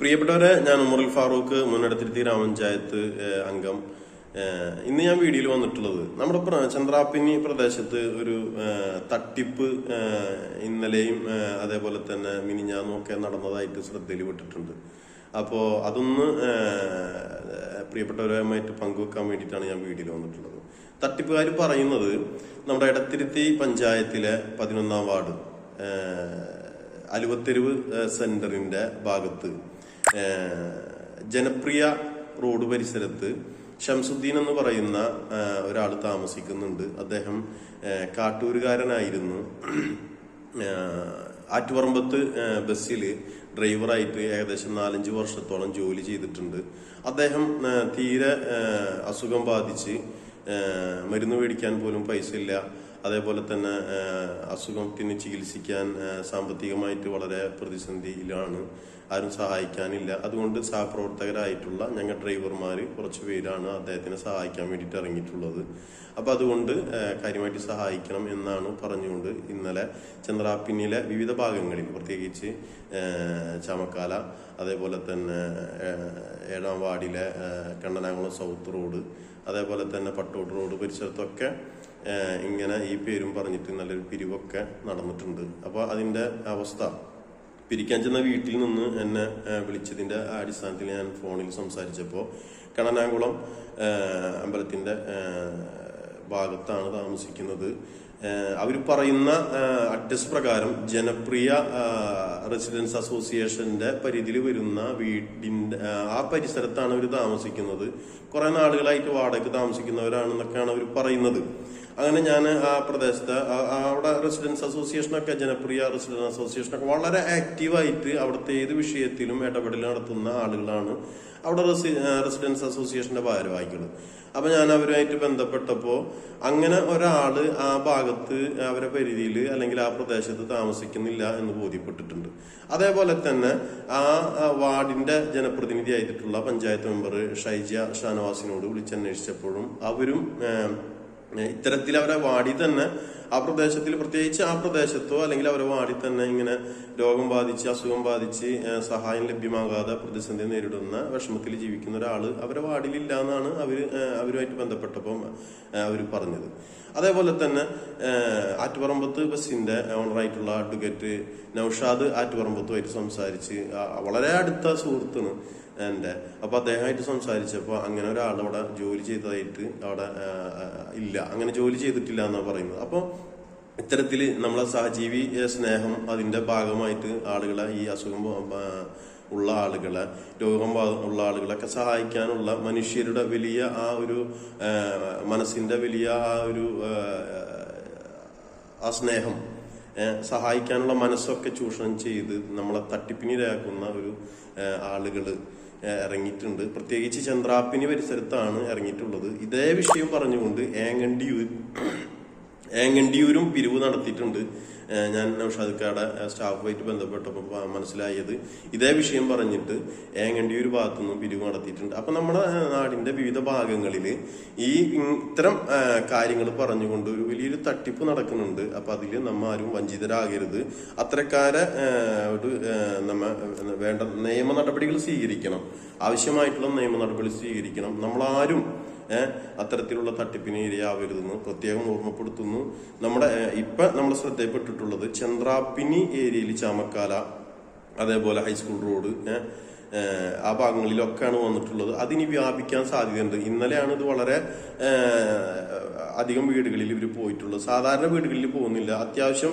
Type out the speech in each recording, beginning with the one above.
പ്രിയപ്പെട്ടവരെ ഞാൻ ഉമറുൽ ഫാറൂഖ് മുന്നെടുത്തിരുത്തി ഗ്രാമപഞ്ചായത്ത് അംഗം. ഇന്ന് ഞാൻ വീഡിയോയിൽ വന്നിട്ടുള്ളത് നമ്മുടെ ചന്ദ്രാപ്പിനി പ്രദേശത്ത് ഒരു തട്ടിപ്പ് ഇന്നലെയും അതേപോലെ തന്നെ മിനിഞ്ഞാന്നും ഒക്കെ നടന്നതായിട്ട് ശ്രദ്ധയിൽ വിട്ടിട്ടുണ്ട് അപ്പോൾ അതൊന്ന് പ്രിയപ്പെട്ടവരുമായിട്ട് പങ്കുവെക്കാൻ വേണ്ടിയിട്ടാണ് ഞാൻ വീഡിയോയിൽ വന്നിട്ടുള്ളത്. തട്ടിപ്പുകാർ പറയുന്നത് നമ്മുടെ ഇടത്തിരുത്തി പഞ്ചായത്തിലെ പതിനൊന്നാം വാർഡ് അലുവത്തെരുവ് സെന്ററിന്റെ ഭാഗത്ത് ജനപ്രിയ റോഡ് പരിസരത്ത് ഷംസുദ്ദീൻ എന്ന് പറയുന്ന ഒരാൾ താമസിക്കുന്നുണ്ട്. അദ്ദേഹം കാട്ടൂരുകാരനായിരുന്നു. ആറ്റുപറമ്പത്ത് ബസ്സിൽ ഡ്രൈവറായിട്ട് ഏകദേശം നാലഞ്ച് വർഷത്തോളം ജോലി ചെയ്തിട്ടുണ്ട്. അദ്ദേഹം തീരെ അസുഖം ബാധിച്ച് മരുന്ന് മേടിക്കാൻ പോലും പൈസ ഇല്ല. അതേപോലെ തന്നെ അസുഖത്തിന് ചികിത്സിക്കാൻ സാമ്പത്തികമായിട്ട് വളരെ പ്രതിസന്ധിയിലാണ്. ആരും സഹായിക്കാനില്ല. അതുകൊണ്ട് സഹപ്രവർത്തകരായിട്ടുള്ള ഞങ്ങൾ ഡ്രൈവർമാർ കുറച്ച് പേരാണ് അദ്ദേഹത്തിനെ സഹായിക്കാൻ വേണ്ടിയിട്ട് ഇറങ്ങിയിട്ടുള്ളത്. അപ്പോൾ അതുകൊണ്ട് കാര്യമായിട്ട് സഹായിക്കണം എന്നാണ് പറഞ്ഞുകൊണ്ട് ഇന്നലെ ചന്ദ്രാപ്പിന്നിലെ വിവിധ ഭാഗങ്ങളിൽ പ്രത്യേകിച്ച് ചമക്കാല അതേപോലെ തന്നെ ഏഴാം വാർഡിലെ കണ്ണനാകുളം സൗത്ത് റോഡ് അതേപോലെ തന്നെ പട്ടോട്ട് റോഡ് പരിസരത്തൊക്കെ ഇങ്ങനെ ഈ പേരും പറഞ്ഞിട്ട് നല്ലൊരു പിരിവൊക്കെ നടന്നിട്ടുണ്ട്. അപ്പോൾ അതിന്റെ അവസ്ഥ. പിരിക്കാൻ ചെന്ന വീട്ടിൽ നിന്ന് എന്നെ വിളിച്ചതിന്റെ അടിസ്ഥാനത്തിൽ ഞാൻ ഫോണിൽ സംസാരിച്ചപ്പോൾ കണനാകുളം അമ്പലത്തിന്റെ ഭാഗത്താണ് താമസിക്കുന്നത്. അവർ പറയുന്ന അഡ്രസ് പ്രകാരം ജനപ്രിയ റെസിഡൻസ് അസോസിയേഷന്റെ പരിധിയിൽ വരുന്ന വീടിന്റെ ആ, പരിസരത്താണ് അവർ താമസിക്കുന്നത്. കുറെ നാളുകളായിട്ട് വാടകയ്ക്ക് താമസിക്കുന്നവരാണെന്നൊക്കെയാണ് അവർ പറയുന്നത്. അങ്ങനെ ഞാൻ ആ പ്രദേശത്ത് അവിടെ റെസിഡൻസ് അസോസിയേഷനൊക്കെ ജനപ്രിയ റെസിഡൻസ് അസോസിയേഷനൊക്കെ വളരെ ആക്റ്റീവായിട്ട് അവിടുത്തെ ഏത് വിഷയത്തിലും ഇടപെടൽ നടത്തുന്ന ആളുകളാണ് അവിടെ റെസി- റെസിഡൻസ് അസോസിയേഷന്റെ ഭാരവാഹികൾ അപ്പൊ ഞാൻ അവരുമായിട്ട് ബന്ധപ്പെട്ടപ്പോൾ അങ്ങനെ ഒരാൾ ആ ഭാഗത്ത് അവരെ പരിധിയിൽ അല്ലെങ്കിൽ ആ പ്രദേശത്ത് താമസിക്കുന്നില്ല എന്ന് ബോധ്യപ്പെട്ടിട്ടുണ്ട്. അതേപോലെ തന്നെ ആ വാർഡിന്റെ ജനപ്രതിനിധി ആയിട്ടുള്ള പഞ്ചായത്ത് മെമ്പർ ഷൈജ ഷാനവാസിനോട് വിളിച്ചന്വേഷിച്ചപ്പോഴും അവരും ഇത്തരത്തിൽ അവരെ വാടി തന്നെ ആ പ്രദേശത്തിൽ പ്രത്യേകിച്ച് ആ പ്രദേശത്തോ അല്ലെങ്കിൽ അവരെ വാടി തന്നെ ഇങ്ങനെ രോഗം ബാധിച്ച് അസുഖം ബാധിച്ച് സഹായം ലഭ്യമാകാതെ പ്രതിസന്ധി നേരിടുന്ന വിഷമത്തിൽ ജീവിക്കുന്ന ഒരാൾ അവരെ വാടിലില്ല എന്നാണ് അവർ അവരുമായിട്ട് ബന്ധപ്പെട്ടപ്പം അവർ പറഞ്ഞത്. അതേപോലെ തന്നെ ആറ്റുപറമ്പത്ത് ബസിന്റെ ഓണറായിട്ടുള്ള അഡ്വക്കേറ്റ് നൌഷാദ് ആറ്റുപറമ്പത്തുമായിട്ട് സംസാരിച്ച് വളരെ അടുത്ത സുഹൃത്താണ് എന്റെ അപ്പൊ അദ്ദേഹമായിട്ട് സംസാരിച്ചപ്പോ അങ്ങനെ ഒരാൾ അവിടെ ജോലി ചെയ്തതായിട്ട് അവിടെ ഇല്ല. അങ്ങനെ ജോലി ചെയ്തിട്ടില്ല എന്നാണ് പറയുന്നത്. അപ്പൊ ഇത്തരത്തിൽ നമ്മളെ സഹജീവി സ്നേഹം അതിന്റെ ഭാഗമായിട്ട് ആളുകളെ ഈ അസുഖം ഉള്ള ആളുകളെ രോഗം ഉള്ള ആളുകളൊക്കെ സഹായിക്കാനുള്ള മനുഷ്യരുടെ വലിയ ആ ഒരു മനസ്സിന്റെ വലിയ ആ ഒരു ആ, സ്നേഹം സഹായിക്കാനുള്ള മനസ്സൊക്കെ ചൂഷണം ചെയ്ത് നമ്മളെ തട്ടിപ്പിനിരയാക്കുന്ന ഒരു ആളുകൾ ഇറങ്ങിയിട്ടുണ്ട്. പ്രത്യേകിച്ച് ചന്ദ്രാപ്പിനി പരിസരത്താണ് ഇറങ്ങിയിട്ടുള്ളത്. ഇതേ വിഷയം പറഞ്ഞുകൊണ്ട് ഏങ്ങണ്ടിയൂർ ഏങ്ങണ്ടിയൂരും പിരിവ് നടത്തിയിട്ടുണ്ട്. ഞാൻ നൌഷാദിക്കാടെ സ്റ്റാഫുമായിട്ട് ബന്ധപ്പെട്ടപ്പോൾ മനസ്സിലായത് ഇതേ വിഷയം പറഞ്ഞിട്ട് ഏങ്ങണ്ടിയൂർ ഭാഗത്തുനിന്നും പിരിവ് നടത്തിയിട്ടുണ്ട്. അപ്പം നമ്മുടെ നാടിന്റെ വിവിധ ഭാഗങ്ങളിൽ ഈ ഇത്തരം കാര്യങ്ങൾ പറഞ്ഞുകൊണ്ട് ഒരു വലിയൊരു തട്ടിപ്പ് നടക്കുന്നുണ്ട്. അപ്പം അതിൽ നമ്മ ആരും വഞ്ചിതരാകരുത്. അത്തരക്കാരെ ഒരു വേണ്ട നിയമ നടപടികൾ സ്വീകരിക്കണം. ആവശ്യമായിട്ടുള്ള നിയമ നടപടി സ്വീകരിക്കണം. നമ്മളാരും അത്തരത്തിലുള്ള തട്ടിപ്പിന് ഇരയാവരുതെന്ന് പ്രത്യേകം ഓർമ്മപ്പെടുത്തുന്നു. നമ്മുടെ ഇപ്പൊ നമ്മൾ ശ്രദ്ധയിൽപ്പെട്ടിട്ടുള്ളത് ചന്ദ്രാപ്പിനി ഏരിയയിൽ ചാമക്കാല അതേപോലെ ഹൈസ്കൂൾ റോഡ് ആ ഭാഗങ്ങളിലൊക്കെയാണ് വന്നിട്ടുള്ളത്. അതിനി വ്യാപിക്കാൻ സാധ്യതയുണ്ട്. ഇന്നലെയാണ് ഇത് വളരെ അധികം വീടുകളിൽ ഇവർ പോയിട്ടുള്ളത്. സാധാരണ വീടുകളിൽ പോകുന്നില്ല. അത്യാവശ്യം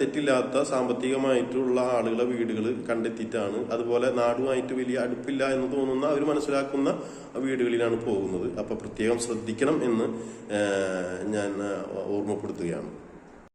തെറ്റില്ലാത്ത സാമ്പത്തികമായിട്ടുള്ള ആളുകളെ വീടുകൾ കണ്ടെത്തിയിട്ടാണ്. അതുപോലെ നാടുമായിട്ട് വലിയ അടുപ്പില്ല എന്ന് തോന്നുന്ന അവർ മനസ്സിലാക്കുന്ന വീടുകളിലാണ് പോകുന്നത്. അപ്പൊ പ്രത്യേകം ശ്രദ്ധിക്കണം എന്ന് ഞാൻ ഓർമ്മപ്പെടുത്തുകയാണ്.